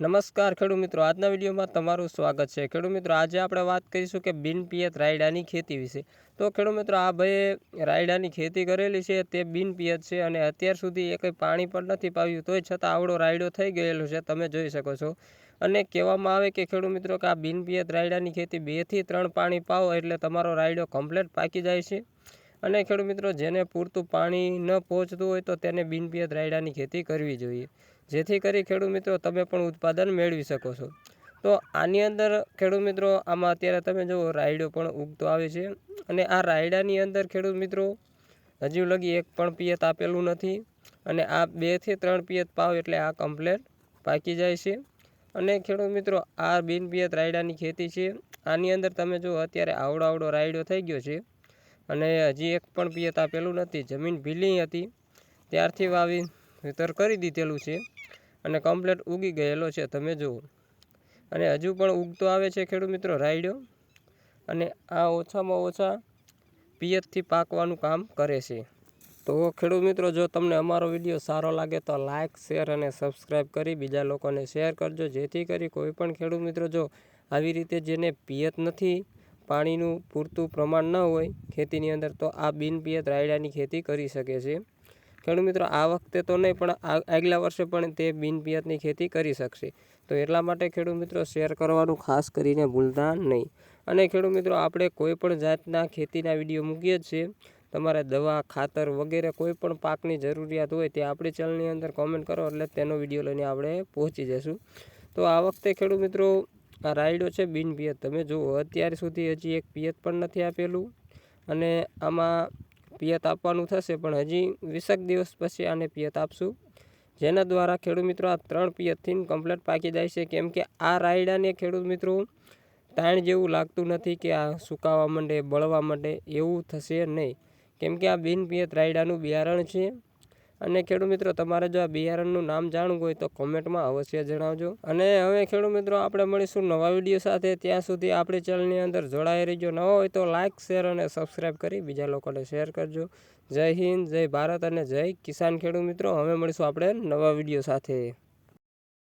નમસ્કાર ખેડૂત મિત્રો, આજના વિડીયોમાં તમારું સ્વાગત છે. ખેડૂત મિત્રો, આજે આપણે વાત કરીશું કે બિનપિયત રાયડાની ખેતી વિશે. તો ખેડૂત મિત્રો, આ ભાઈએ રાયડાની ખેતી કરેલી છે, તે બિનપિયત છે અને અત્યાર સુધી એ કંઈ પાણી પણ નથી પાવ્યું તોય છતાં આવડો રાયડો થઈ ગયેલો છે, તમે જોઈ શકો છો. અને કહેવામાં આવે કે ખેડૂત મિત્રો, કે આ બિનપિયત રાયડાની ખેતી બેથી ત્રણ પાણી પાવો એટલે તમારો રાયડો કમ્પ્લેટ પાકી જાય છે. અને ખેડૂત મિત્રો, જેને પૂરતું પાણી ન પહોંચતું હોય તો તેને બિનપિયત રાયડાની ખેતી કરવી જોઈએ. જેથી કરી ખેડૂત મિત્રો, તમે પણ ઉત્પાદન મેળવી શકો છો. તો આની અંદર ખેડૂત મિત્રો, આમાં અત્યારે તમે જુઓ, રાયડો પણ ઉગતો આવે છે. અને આ રાયડાની અંદર ખેડૂત મિત્રો, હજુ લગી એક પણ પિયત આપેલું નથી. અને આ બેથી ત્રણ પિયત પાવ એટલે આ કમ્પ્લેટ પાકી જાય છે. અને ખેડૂત મિત્રો, આ બિનપિયત રાયડાની ખેતી છે. આની અંદર તમે જુઓ, અત્યારે આવડો આવડો રાયડો થઈ ગયો છે. અને હજી એક પણ પિયત આપેલું નથી. જમીન ભીલી હતી. ત્યારથી વાવી વિતર કરી દીધેલું છે અને કમ્પ્લેટ ઉગી ગયેલો છે. તમે જુઓ. અને હજુ પણ ઉગતો આવે છે ખેડૂત મિત્રો, રાયડો. અને આ ઓછામાં ઓછા પિયતથી પાકવાનું કામ કરે છે. તો ખેડૂત મિત્રો, જો તમને અમારો વીડિયો સારો લાગે તો લાઇક શેર અને સબસ્ક્રાઈબ કરી બીજા લોકોને શેર કરજો. જેથી કરી કોઈ પણ ખેડૂત મિત્રો જો આવી રીતે જેને પિયત નથી પાણીનું પૂરતું પ્રમાણ ન હોય ખેતીની અંદર, તો આ બિનપિયત રાયડાની ખેતી કરી શકે છે. ખેડૂત મિત્રો, આ વખતે તો નહીં, પણ આગલા વર્ષે પણ તે બિનપિયતની ખેતી કરી શકશે. તો એટલા માટે ખેડૂત મિત્રો, શેર કરવાનું ખાસ કરીને ભૂલતા નહીં. અને ખેડૂત મિત્રો, આપણે કોઈ પણ જાતના ખેતીના વીડિયો મૂકીએ જ છીએ. તમારે દવા, ખાતર વગેરે કોઈ પણ પાકની જરૂરિયાત હોય તે આપણી ચેનલની અંદર કોમેન્ટ કરો, એટલે તેનો વીડિયો લઈને આપણે પહોંચી જઈશું. તો આ વખતે ખેડૂત મિત્રો આ રાયડો છે બિન પિયત. તમે જુઓ, અત્યાર સુધી હજી એક પિયત પણ નથી આપેલું અને આમાં પિયત આપવાનું થશે, પણ હજી વીસેક દિવસ પછી આને પિયત આપશું. જેના દ્વારા ખેડૂત મિત્રો આ ત્રણ પિયતથી કમ્પ્લેટ પાકી જાય છે. કેમ કે આ રાયડાને ખેડૂત મિત્રો તાણ જેવું લાગતું નથી કે આ સુકાવા માંડે, બળવા માંડે એવું થશે નહીં. કેમ કે આ બિન પિયત રાયડાનું બિયારણ છે. અને ખેડૂત મિત્રો, તમારે જો આ બિયારણનું નામ જાણવું હોય તો કોમેન્ટમાં અવશ્ય જણાવજો. અને હવે ખેડૂત મિત્રો, આપણે મળીશું નવા વીડિયો સાથે. ત્યાં સુધી આપણી ચેનલની અંદર જોડાઈ રહીજો. ન હોય તો લાઇક શેર અને સબસ્ક્રાઈબ કરી બીજા લોકોને શેર કરજો. જય હિન્દ, જય ભારત અને જય કિસાન ખેડૂત મિત્રો. હવે મળીશું આપણે નવા વીડિયો સાથે.